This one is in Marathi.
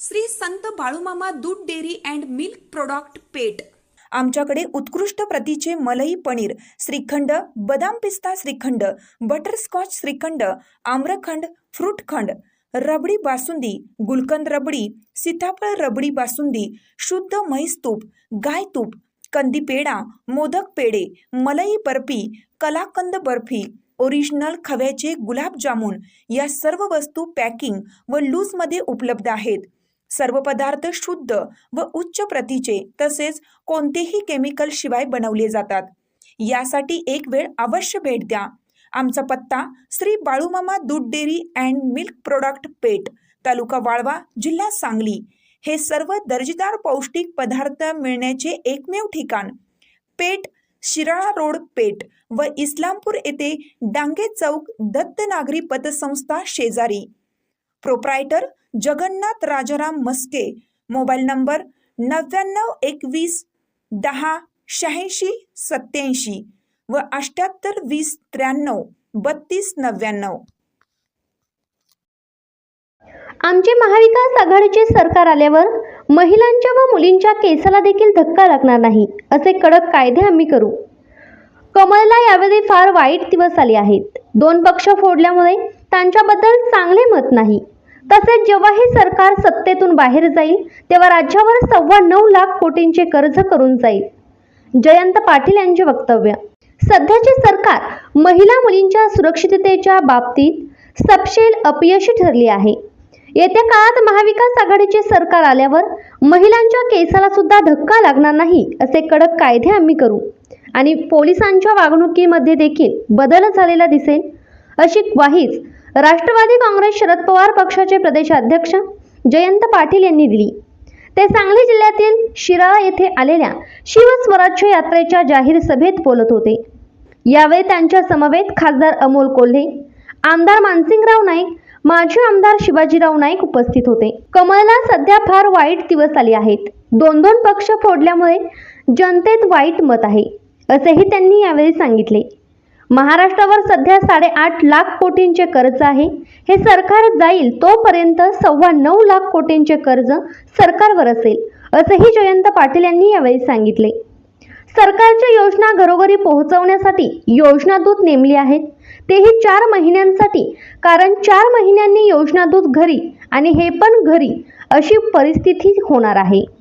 Shri Sant Balumama Dudh dairy and milk product Peth आमच्याकडे उत्कृष्ट प्रतीचे मलई पनीर श्रीखंड बदाम पिस्ता श्रीखंड बटरस्कॉच श्रीखंड आम्रखंड फ्रूटखंड रबडी बासुंदी गुलकंद रबडी सीताफळ रबडी बासुंदी शुद्ध म्हैस तूप गाय तूप कंदी पेढा मोदक पेढे मलई बर्फी कलाकंद बर्फी ओरिजिनल खव्याचे गुलाबजामुन या सर्व वस्तू पॅकिंग व लूजमध्ये उपलब्ध आहेत. सर्व पदार्थ शुद्ध व उच्च प्रतीचे तसेच कोणतेही केमिकल शिवाय बनवले जातात. यासाठी एक वेळ अवश्य भेट द्या. आमचा पत्ता Shri Balumama Dudh dairy and milk product Peth taluka Walwa जिल्हा सांगली. हे सर्व दर्जेदार पौष्टिक पदार्थ मिळण्याचे एकमेव ठिकाण. पेट शिराळा रोड पेट व इस्लामपूर येथे डांगे चौक दत्त नागरी पतसंस्था शेजारी. Proprietor Jagannath Rajaram Maske. Mobile number नव्याण्णव एकवीस दहा शहाऐंशी सत्याऐंशी व अठ्याहत्तर वीस त्र्याण्णव बत्तीस नव्याण्णव. आमचे महाविकास आघाडीचे सरकार आल्यावर महिलांच्या व मुलींच्या केसाला देखील धक्का लागणार नाही असे कडक कायदे आम्ही करू. कमलला यावेळी फार वाईट दिवस आले आहेत. दोन पक्ष फोडल्यामुळे त्यांच्याबद्दल चांगले मत नाही. तसेच जेव्हा हे सरकार सत्तेतून बाहेर जाईल तेव्हा राज्यावर सव्वा नऊ लाख कोटींचे कर्ज करून जाईल. जयंत पाटील यांचे वक्तव्य. सध्याचे सरकार महिला मुलींच्या सुरक्षिततेच्या बाबतीत सपशेल अपयशी ठरली आहे. येत्या काळात महाविकास आघाडीचे सरकार आल्यावर महिलांच्या केसाला सुद्धा धक्का लागणार नाही असे कडक कायदे आम्ही करू. आणि पोलिसांच्या वागणुकीमध्ये देखील बदल झालेला दिसेल अशी ग्वाहीच राष्ट्रवादी काँग्रेस शरद पवार पक्षाचे प्रदेशाध्यक्ष जयंत पाटील यांनी दिली. ते सांगली जिल्ह्यातील शिराळा येथे आलेल्या शिवस्वराज्य यात्रेच्या जाहीर सभेत बोलत होते. यावेळी त्यांच्या समवेत खासदार अमोल कोल्हे आमदार मानसिंगराव नाईक माजी आमदार शिवाजीराव नाईक उपस्थित होते. कमलला सध्या फार वाईट दिवस आले आहेत. दोन दोन पक्ष फोडल्यामुळे जनतेत वाईट मत आहे असेही त्यांनी यावेळी सांगितले. महाराष्ट्रावर सध्या साडेआठ लाख कोटींचे कर्ज आहे. हे सरकार जाईल तोपर्यंत सव्वा नऊ लाख कोटींचे कर्ज सरकारवर असेल असंही जयंत पाटील यांनी यावेळी सांगितले. सरकारच्या योजना घरोघरी पोहोचवण्यासाठी योजनादूत नेमली आहेत. तेही चार महिन्यांसाठी कारण चार महिन्यांनी योजनादूत घरी आणि हे पण घरी अशी परिस्थिती होणार आहे.